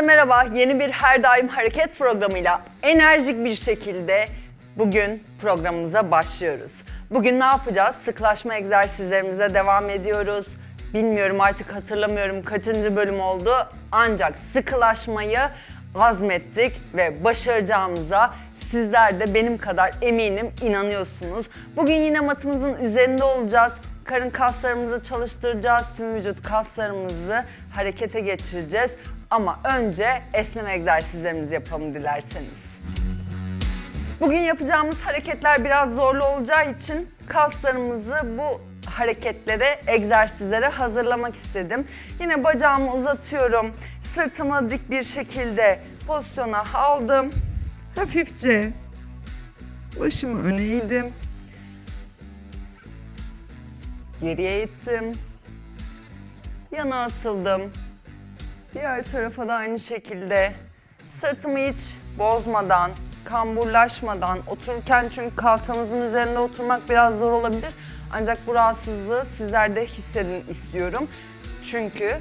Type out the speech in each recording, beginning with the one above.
Herkese merhaba. Yeni bir Her Daim Hareket programıyla enerjik bir şekilde bugün programımıza başlıyoruz. Bugün ne yapacağız? Sıklaşma egzersizlerimize devam ediyoruz. Bilmiyorum artık hatırlamıyorum kaçıncı bölüm oldu. Ancak sıkılaşmayı azmettik ve başaracağımıza sizler de benim kadar eminim inanıyorsunuz. Bugün yine matımızın üzerinde olacağız. Karın kaslarımızı çalıştıracağız. Tüm vücut kaslarımızı harekete geçireceğiz. Ama önce esneme egzersizlerimizi yapalım dilerseniz. Bugün yapacağımız hareketler biraz zorlu olacağı için kaslarımızı bu hareketlere, egzersizlere hazırlamak istedim. Yine bacağımı uzatıyorum. Sırtımı dik bir şekilde pozisyona aldım. Hafifçe başımı öne eğdim. Geriye ittim. Yana asıldım. Diğer tarafa da aynı şekilde sırtımı hiç bozmadan, kamburlaşmadan otururken çünkü kalçanızın üzerinde oturmak biraz zor olabilir. Ancak bu rahatsızlığı sizler de hissedin istiyorum. Çünkü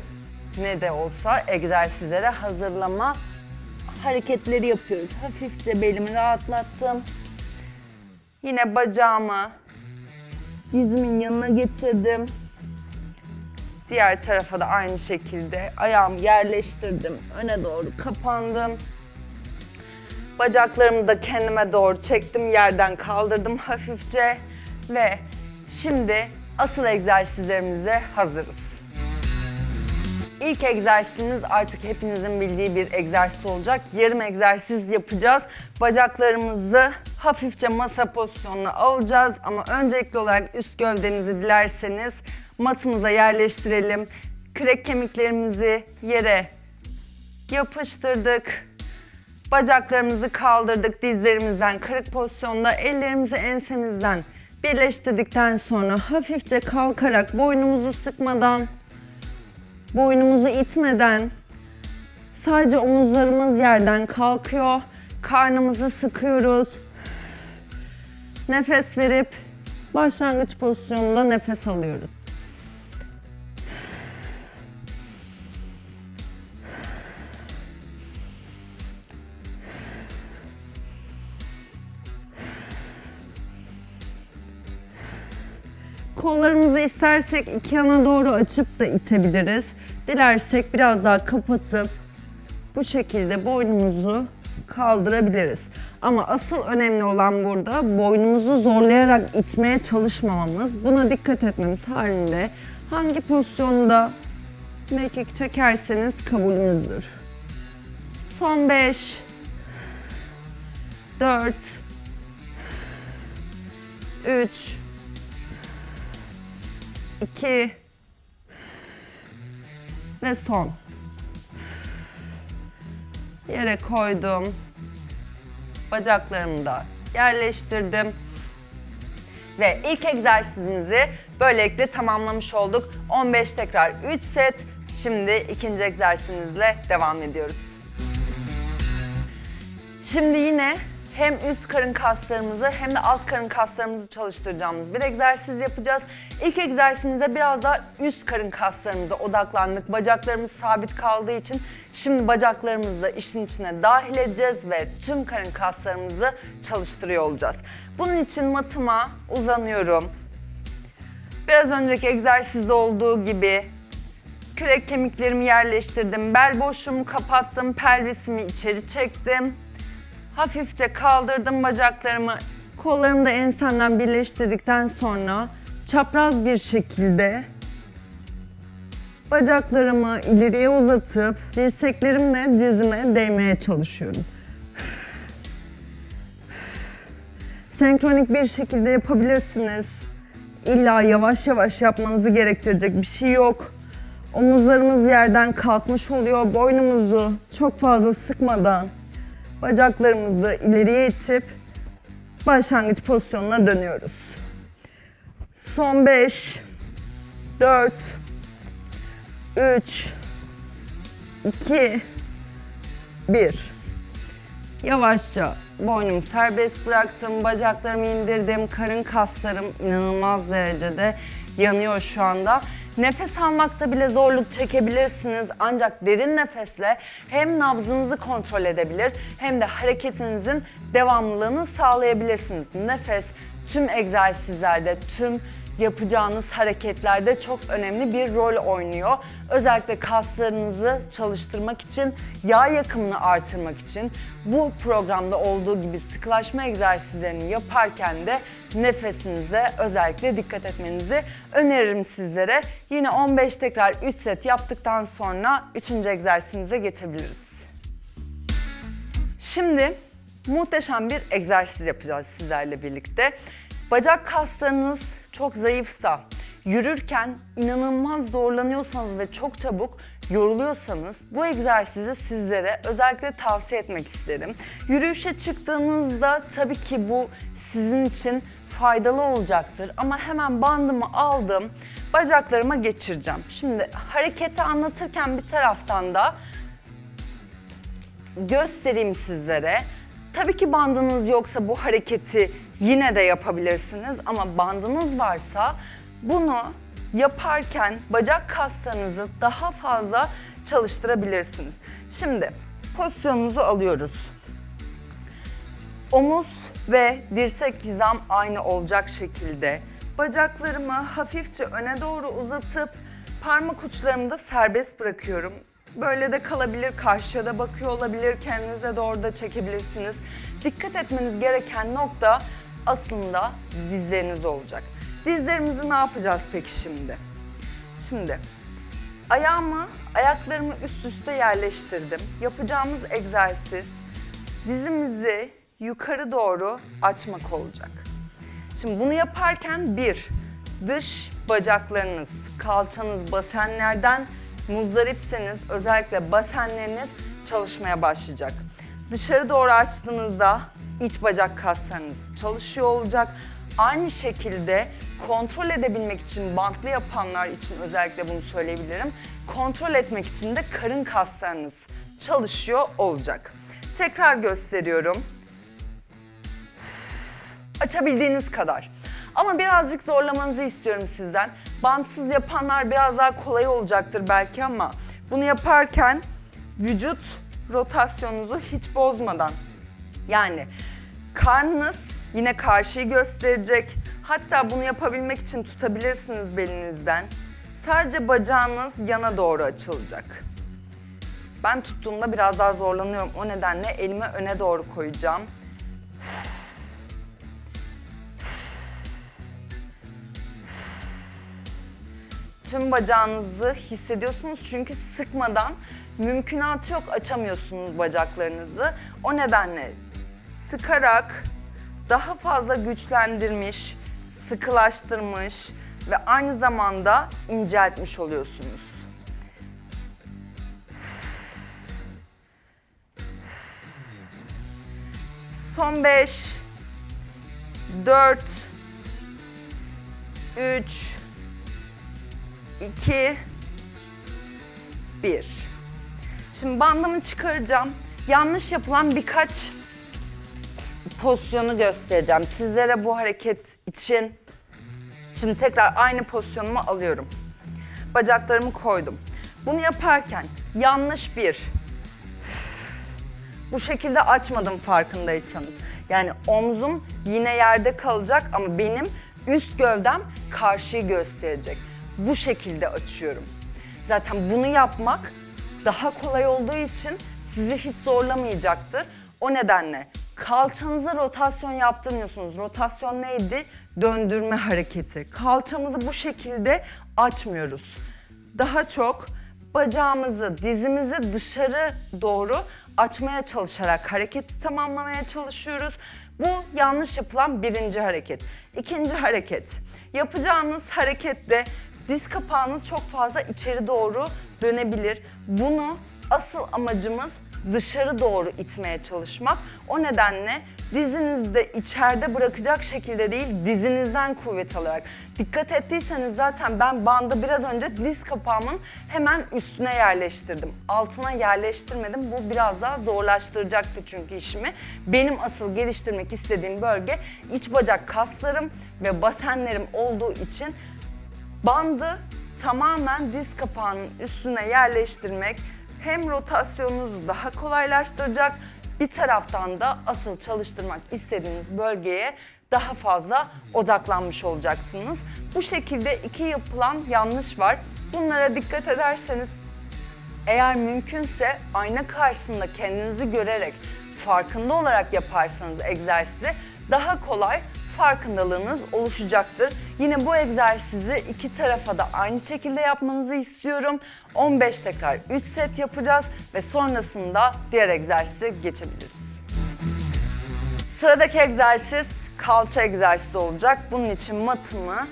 ne de olsa egzersizlere hazırlama hareketleri yapıyoruz. Hafifçe belimi rahatlattım. Yine bacağımı dizimin yanına getirdim. Diğer tarafa da aynı şekilde ayağımı yerleştirdim. Öne doğru kapandım. Bacaklarımı da kendime doğru çektim. Yerden kaldırdım hafifçe. Ve şimdi asıl egzersizlerimize hazırız. İlk egzersizimiz artık hepinizin bildiği bir egzersiz olacak. Yarım egzersiz yapacağız. Bacaklarımızı hafifçe masa pozisyonuna alacağız. Ama öncelikli olarak üst gövdemizi dilerseniz matımıza yerleştirelim. Kürek kemiklerimizi yere yapıştırdık. Bacaklarımızı kaldırdık dizlerimizden kırık pozisyonda. Ellerimizi ensemizden birleştirdikten sonra hafifçe kalkarak boynumuzu sıkmadan boynumuzu itmeden sadece omuzlarımız yerden kalkıyor. Karnımızı sıkıyoruz. Nefes verip başlangıç pozisyonunda nefes alıyoruz. Kollarımızı istersek iki yana doğru açıp da itebiliriz. Dilersek biraz daha kapatıp bu şekilde boynumuzu kaldırabiliriz. Ama asıl önemli olan burada boynumuzu zorlayarak itmeye çalışmamamız. Buna dikkat etmemiz halinde hangi pozisyonda mekik çekerseniz kabulümüzdür. Son 5 4 3 2 ve son. Yere koydum. Bacaklarımı da yerleştirdim. Ve ilk egzersizimizi böylelikle tamamlamış olduk. 15 tekrar 3 set. Şimdi ikinci egzersizimizle devam ediyoruz. Şimdi yine hem üst karın kaslarımızı hem de alt karın kaslarımızı çalıştıracağımız bir egzersiz yapacağız. İlk egzersizimizde biraz daha üst karın kaslarımıza odaklandık. Bacaklarımız sabit kaldığı için şimdi bacaklarımızı da işin içine dahil edeceğiz ve tüm karın kaslarımızı çalıştırıyor olacağız. Bunun için matıma uzanıyorum. Biraz önceki egzersizde olduğu gibi kürek kemiklerimi yerleştirdim. Bel boşluğumu kapattım. Pelvisimi içeri çektim. Hafifçe kaldırdım bacaklarımı. Kollarımı da ensemden birleştirdikten sonra çapraz bir şekilde bacaklarımı ileriye uzatıp dirseklerimle dizime değmeye çalışıyorum. Senkronik bir şekilde yapabilirsiniz. İlla yavaş yavaş yapmanızı gerektirecek bir şey yok. Omuzlarımız yerden kalkmış oluyor. Boynumuzu çok fazla sıkmadan Bacaklarımızı ileriye itip başlangıç pozisyonuna dönüyoruz. Son 5, 4, 3, 2, 1. Yavaşça boynumu serbest bıraktım, bacaklarımı indirdim, karın kaslarım inanılmaz derecede yanıyor şu anda. Nefes almakta bile zorluk çekebilirsiniz ancak derin nefesle hem nabzınızı kontrol edebilir hem de hareketinizin devamlılığını sağlayabilirsiniz. Nefes tüm egzersizlerde, tüm yapacağınız hareketlerde çok önemli bir rol oynuyor. Özellikle kaslarınızı çalıştırmak için, yağ yakımını artırmak için bu programda olduğu gibi sıkılaşma egzersizlerini yaparken de nefesinize özellikle dikkat etmenizi öneririm sizlere. Yine 15 tekrar 3 set yaptıktan sonra 3. egzersizimize geçebiliriz. Şimdi muhteşem bir egzersiz yapacağız sizlerle birlikte. Bacak kaslarınız çok zayıfsa, yürürken inanılmaz zorlanıyorsanız ve çok çabuk yoruluyorsanız bu egzersizi sizlere özellikle tavsiye etmek isterim. Yürüyüşe çıktığınızda tabii ki bu sizin için faydalı olacaktır ama hemen bandımı aldım, bacaklarıma geçireceğim. Şimdi hareketi anlatırken bir taraftan da göstereyim sizlere. Tabii ki bandınız yoksa bu hareketi yine de yapabilirsiniz ama bandınız varsa bunu yaparken bacak kaslarınızı daha fazla çalıştırabilirsiniz. Şimdi pozisyonunuzu alıyoruz. Omuz ve dirsek hizam aynı olacak şekilde bacaklarımı hafifçe öne doğru uzatıp parmak uçlarımı da serbest bırakıyorum. Böyle de kalabilir, karşıya da bakıyor olabilir, kendinize doğru da çekebilirsiniz. Dikkat etmeniz gereken nokta aslında dizleriniz olacak. Dizlerimizi ne yapacağız peki şimdi? Şimdi ayağımı, ayaklarımı üst üste yerleştirdim. Yapacağımız egzersiz dizimizi yukarı doğru açmak olacak. Şimdi bunu yaparken bir, dış bacaklarınız, kalçanız basenlerden muzdaripseniz özellikle basenleriniz çalışmaya başlayacak. Dışarı doğru açtığınızda iç bacak kaslarınız çalışıyor olacak. Aynı şekilde kontrol edebilmek için bantlı yapanlar için özellikle bunu söyleyebilirim. Kontrol etmek için de karın kaslarınız çalışıyor olacak. Tekrar gösteriyorum açabildiğiniz kadar. Ama birazcık zorlamanızı istiyorum sizden. Bantsız yapanlar biraz daha kolay olacaktır belki ama bunu yaparken vücut rotasyonunuzu hiç bozmadan yani karnınız yine karşıyı gösterecek. Hatta bunu yapabilmek için tutabilirsiniz belinizden. Sadece bacağınız yana doğru açılacak. Ben tuttuğumda biraz daha zorlanıyorum. O nedenle elimi öne doğru koyacağım. Tüm bacağınızı hissediyorsunuz çünkü sıkmadan mümkünatı yok açamıyorsunuz bacaklarınızı. O nedenle sıkarak daha fazla güçlendirmiş, sıkılaştırmış ve aynı zamanda inceltmiş oluyorsunuz. Son 5 4 3 2 1 Şimdi bandımı çıkaracağım. Yanlış yapılan birkaç pozisyonu göstereceğim. Sizlere bu hareket için şimdi tekrar aynı pozisyonumu alıyorum. Bacaklarımı koydum. Bunu yaparken yanlış bir bu şekilde açmadım farkındaysanız. Yani omzum yine yerde kalacak ama benim üst gövdem karşıyı gösterecek. Bu şekilde açıyorum. Zaten bunu yapmak daha kolay olduğu için sizi hiç zorlamayacaktır. O nedenle kalçanıza rotasyon yaptırmıyorsunuz. Rotasyon neydi? Döndürme hareketi. Kalçamızı bu şekilde açmıyoruz. Daha çok bacağımızı, dizimizi dışarı doğru açmaya çalışarak hareketi tamamlamaya çalışıyoruz. Bu yanlış yapılan birinci hareket. İkinci hareket. Yapacağımız harekette diz kapağınız çok fazla içeri doğru dönebilir. Bunu asıl amacımız dışarı doğru itmeye çalışmak. O nedenle dizinizde içeride bırakacak şekilde değil dizinizden kuvvet alarak. Dikkat ettiyseniz zaten ben bandı biraz önce diz kapağımın hemen üstüne yerleştirdim. Altına yerleştirmedim. Bu biraz daha zorlaştıracaktı çünkü işimi. Benim asıl geliştirmek istediğim bölge iç bacak kaslarım ve basenlerim olduğu için bandı tamamen diz kapağının üstüne yerleştirmek hem rotasyonunuzu daha kolaylaştıracak bir taraftan da asıl çalıştırmak istediğiniz bölgeye daha fazla odaklanmış olacaksınız. Bu şekilde iki yapılan yanlış var. Bunlara dikkat ederseniz eğer mümkünse ayna karşısında kendinizi görerek farkında olarak yaparsanız egzersizi daha kolay farkındalığınız oluşacaktır. Yine bu egzersizi iki tarafa da aynı şekilde yapmanızı istiyorum. 15 tekrar 3 set yapacağız ve sonrasında diğer egzersize geçebiliriz. Sıradaki egzersiz kalça egzersizi olacak. Bunun için matımı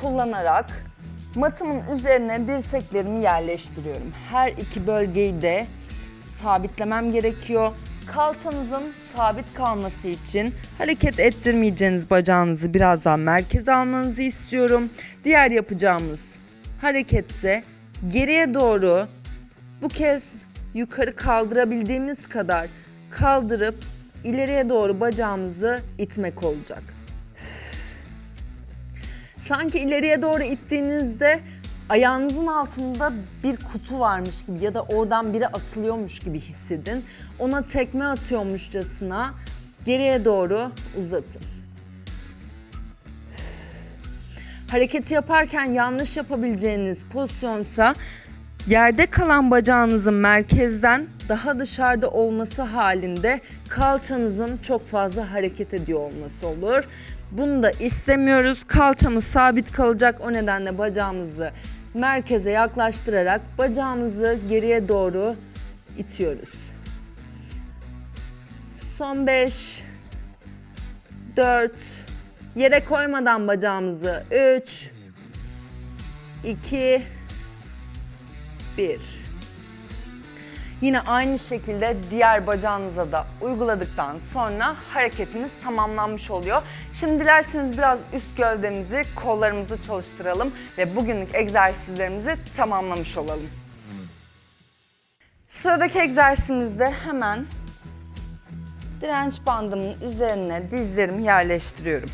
kullanarak matımın üzerine dirseklerimi yerleştiriyorum. Her iki bölgeyi de sabitlemem gerekiyor. Kalçanızın sabit kalması için hareket ettirmeyeceğiniz bacağınızı biraz daha merkeze almanızı istiyorum. Diğer yapacağımız hareket ise geriye doğru bu kez yukarı kaldırabildiğimiz kadar kaldırıp ileriye doğru bacağımızı itmek olacak. Sanki ileriye doğru ittiğinizde ayağınızın altında bir kutu varmış gibi ya da oradan biri asılıyormuş gibi hissedin. Ona tekme atıyormuşçasına geriye doğru uzatın. Hareketi yaparken yanlış yapabileceğiniz pozisyonsa yerde kalan bacağınızın merkezden daha dışarıda olması halinde kalçanızın çok fazla hareket ediyor olması olur. Bunu da istemiyoruz. Kalçamız sabit kalacak. O nedenle bacağımızı merkeze yaklaştırarak bacağımızı geriye doğru itiyoruz. Son 5 4 yere koymadan bacağımızı 3 2 1 Yine aynı şekilde diğer bacağınıza da uyguladıktan sonra hareketimiz tamamlanmış oluyor. Şimdi dilerseniz biraz üst gövdemizi, kollarımızı çalıştıralım ve bugünlük egzersizlerimizi tamamlamış olalım. Sıradaki egzersizimizde hemen direnç bandımın üzerine dizlerimi yerleştiriyorum.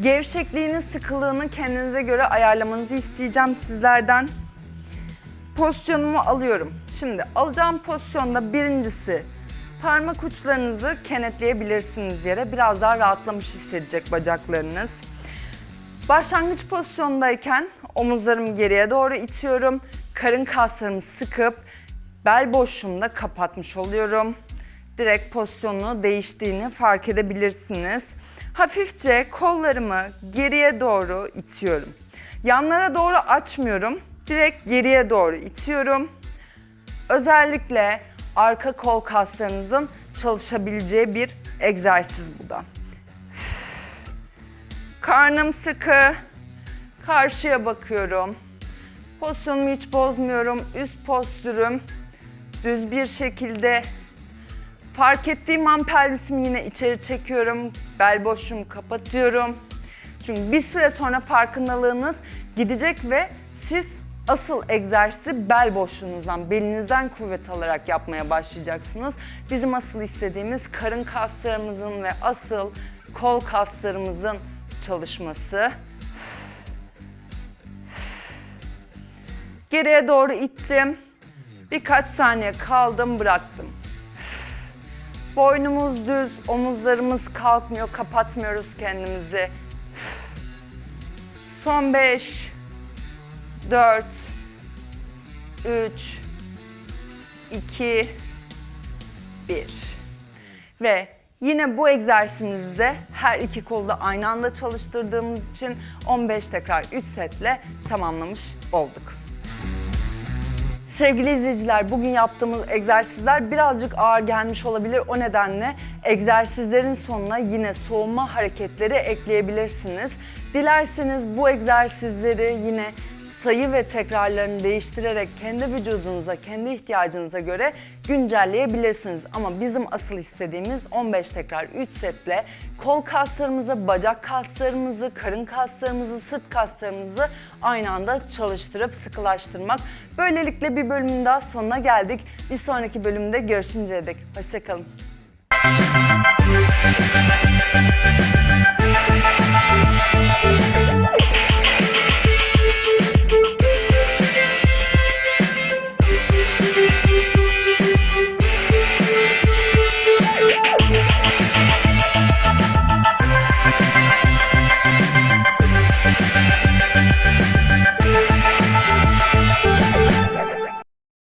Gevşekliğini, sıkılığını kendinize göre ayarlamanızı isteyeceğim sizlerden pozisyonumu alıyorum. Şimdi alacağım pozisyonda birincisi parmak uçlarınızı kenetleyebilirsiniz yere. Biraz daha rahatlamış hissedecek bacaklarınız. Başlangıç pozisyondayken omuzlarımı geriye doğru itiyorum. Karın kaslarımı sıkıp bel boşluğumu da kapatmış oluyorum. Direkt pozisyonu değiştiğini fark edebilirsiniz. Hafifçe kollarımı geriye doğru itiyorum. Yanlara doğru açmıyorum. Direkt geriye doğru itiyorum. Özellikle arka kol kaslarınızın çalışabileceği bir egzersiz bu da. Karnım sıkı. Karşıya bakıyorum. Pozisyonumu hiç bozmuyorum. Üst postürüm düz bir şekilde. Fark ettiğim an pelvisimi yine içeri çekiyorum. Bel boşluğumu kapatıyorum. Çünkü bir süre sonra farkındalığınız gidecek ve siz asıl egzersizi bel boşluğunuzdan, belinizden kuvvet alarak yapmaya başlayacaksınız. Bizim asıl istediğimiz karın kaslarımızın ve asıl kol kaslarımızın çalışması. Geriye doğru ittim. Birkaç saniye kaldım, bıraktım. Boynumuz düz, omuzlarımız kalkmıyor, kapatmıyoruz kendimizi. Son 5 4 3 2 1 Ve yine bu egzersizimizde her iki kolu da aynı anda çalıştırdığımız için 15 tekrar 3 setle tamamlamış olduk. Sevgili izleyiciler, bugün yaptığımız egzersizler birazcık ağır gelmiş olabilir. O nedenle egzersizlerin sonuna yine soğuma hareketleri ekleyebilirsiniz. Dilerseniz bu egzersizleri yine sayı ve tekrarlarını değiştirerek kendi vücudunuza, kendi ihtiyacınıza göre güncelleyebilirsiniz. Ama bizim asıl istediğimiz 15 tekrar 3 setle kol kaslarımızı, bacak kaslarımızı, karın kaslarımızı, sırt kaslarımızı aynı anda çalıştırıp sıkılaştırmak. Böylelikle bir bölümün daha sonuna geldik. Bir sonraki bölümde görüşünceye dek. Hoşçakalın.